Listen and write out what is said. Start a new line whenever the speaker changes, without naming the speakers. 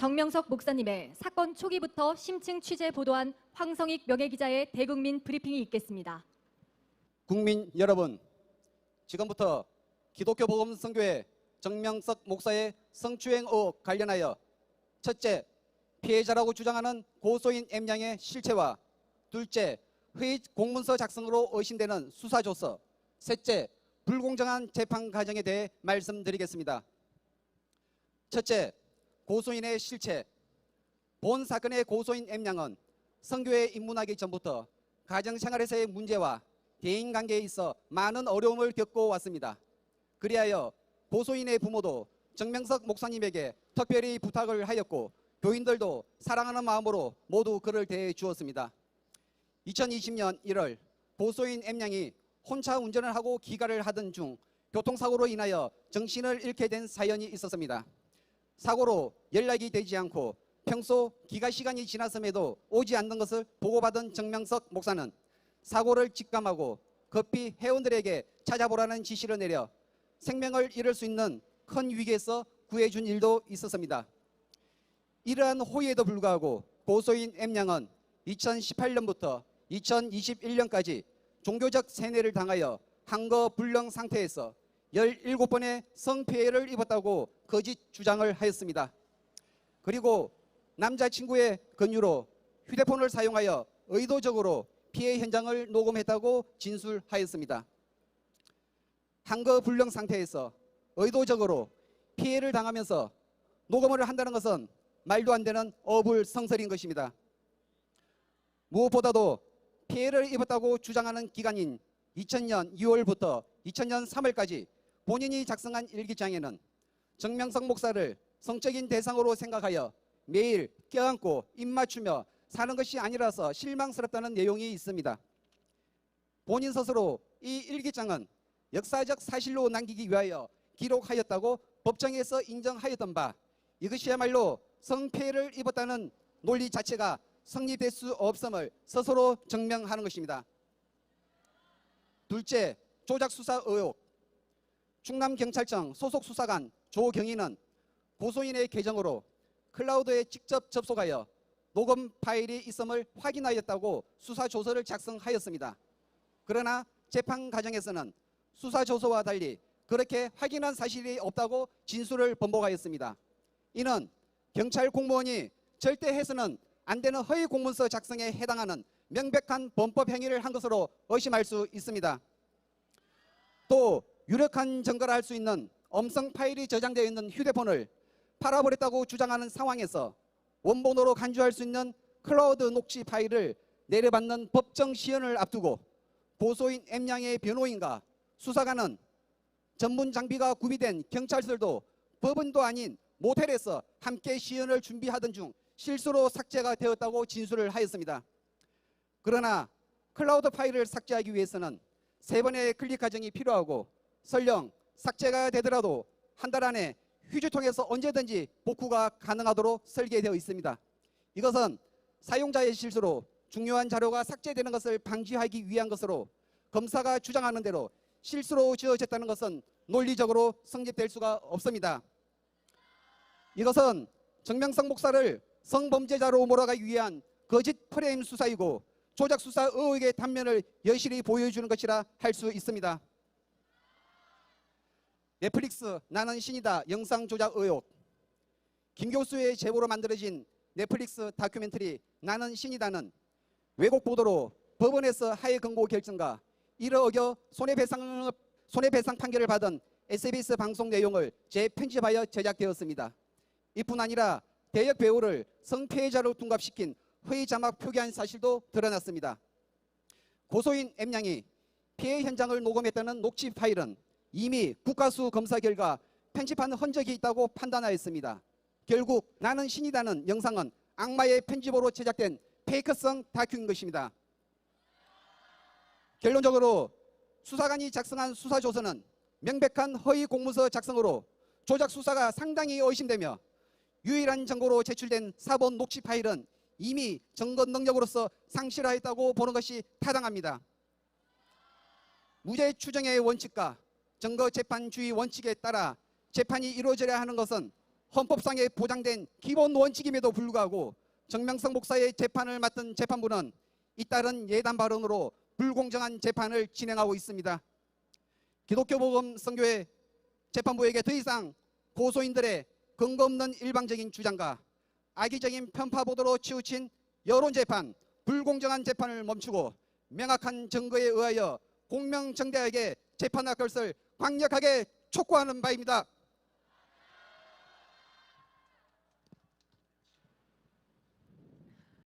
정명석 목사님의 사건 초기부터 심층 취재 보도한 황성익 명예기자의 대국민 브리핑이 있겠습니다.
국민 여러분, 지금부터 기독교 복음 선교회 정명석 목사의 성추행 의혹 관련하여 첫째, 피해자라고 주장하는 고소인 M양의 실체와 둘째, 회의 공문서 작성으로 의심되는 수사 조서, 셋째, 불공정한 재판 과정에 대해 말씀드리겠습니다. 첫째, 고소인의 실체. 본 사건의 고소인 M양은 선교에 입문하기 전부터 가정생활에서의 문제와 대인관계에 있어 많은 어려움을 겪고 왔습니다. 그리하여 고소인의 부모도 정명석 목사님에게 특별히 부탁을 하였고 교인들도 사랑하는 마음으로 모두 그를 대해 주었습니다. 2020년 1월 고소인 M양이 혼자 운전을 하고 기가를 하던 중 교통사고로 인하여 정신을 잃게 된 사연이 있었습니다. 사고로 연락이 되지 않고 평소 기가 시간이 지났음에도 오지 않는 것을 보고받은 정명석 목사는 사고를 직감하고 급히 회원들에게 찾아보라는 지시를 내려 생명을 잃을 수 있는 큰 위기에서 구해준 일도 있었습니다. 이러한 호의에도 불구하고 고소인 M양은 2018년부터 2021년까지 종교적 세뇌를 당하여 한거불능 상태에서 17번의 성피해를 입었다고 거짓 주장을 하였습니다. 그리고 남자친구의 권유로 휴대폰을 사용하여 의도적으로 피해 현장을 녹음했다고 진술하였습니다. 한거불능 상태에서 의도적으로 피해를 당하면서 녹음을 한다는 것은 말도 안 되는 어불성설인 것입니다. 무엇보다도 피해를 입었다고 주장하는 기간인 2000년 2월부터 2000년 3월까지 본인이 작성한 일기장에는 정명석 목사를 성적인 대상으로 생각하여 매일 껴안고 입맞추며 사는 것이 아니라서 실망스럽다는 내용이 있습니다. 본인 스스로 이 일기장은 역사적 사실로 남기기 위하여 기록하였다고 법정에서 인정하였던 바 이것이야말로 성폐를 입었다는 논리 자체가 성립될 수 없음을 스스로 증명하는 것입니다. 둘째, 조작 수사 의혹. 충남경찰청 소속 수사관 조경희는 고소인의 계정으로 클라우드에 직접 접속하여 녹음 파일이 있음을 확인하였다고 수사 조서를 작성하였습니다. 그러나 재판 과정에서는 수사 조서와 달리 그렇게 확인한 사실이 없다고 진술을 번복하였습니다. 이는 경찰 공무원이 절대 해서는 안 되는 허위 공문서 작성에 해당하는 명백한 범법 행위를 한 것으로 의심할 수 있습니다. 또 유력한 증거를 할 수 있는 음성 파일이 저장되어 있는 휴대폰을 팔아버렸다고 주장하는 상황에서 원본으로 간주할 수 있는 클라우드 녹취 파일을 내려받는 법정 시연을 앞두고 고소인 M양의 변호인과 수사관은 전문 장비가 구비된 경찰서도 법원도 아닌 모텔에서 함께 시연을 준비하던 중 실수로 삭제가 되었다고 진술을 하였습니다. 그러나 클라우드 파일을 삭제하기 위해서는 세 번의 클릭 과정이 필요하고 설령 삭제가 되더라도 한 달 안에 휴지통에서 언제든지 복구가 가능하도록 설계되어 있습니다. 이것은 사용자의 실수로 중요한 자료가 삭제되는 것을 방지하기 위한 것으로 검사가 주장하는 대로 실수로 지어졌다는 것은 논리적으로 성립될 수가 없습니다. 이것은 정명성 목사를 성범죄자로 몰아가기 위한 거짓 프레임 수사이고 조작 수사 의혹의 단면을 여실히 보여주는 것이라 할 수 있습니다. 넷플릭스 나는 신이다 영상 조작 의혹 김 교수의 제보로 만들어진 넷플릭스 다큐멘터리 나는 신이다는 왜곡 보도로 법원에서 하해 권고 결정과 이를 어겨 손해배상, 손해배상 판결을 받은 SBS 방송 내용을 재편집하여 제작되었습니다. 이뿐 아니라 대역 배우를 성피해자로 둔갑시킨 회의 자막 표기한 사실도 드러났습니다. 고소인 M양이 피해 현장을 녹음했다는 녹취 파일은 이미 국가수 검사 결과 편집한 흔적이 있다고 판단하였습니다. 결국 나는 신이다는 영상은 악마의 편집으로 제작된 페이크성 다큐인 것입니다. 결론적으로 수사관이 작성한 수사조서는 명백한 허위 공문서 작성으로 조작 수사가 상당히 의심되며 유일한 증거로 제출된 사본 녹취 파일은 이미 증거 능력으로서 상실하였다고 보는 것이 타당합니다. 무죄 추정의 원칙과 증거 재판주의 원칙에 따라 재판이 이루어져야 하는 것은 헌법상에 보장된 기본 원칙임에도 불구하고 정명석 목사의 재판을 맡은 재판부는 잇따른 예단 발언으로 불공정한 재판을 진행하고 있습니다. 기독교 복음 선교회 재판부에게 더 이상 고소인들의 근거 없는 일방적인 주장과 악의적인 편파 보도로 치우친 여론 재판, 불공정한 재판을 멈추고 명확한 증거에 의하여 공명정대하게 재판할 것을 강력하게 촉구하는 바입니다.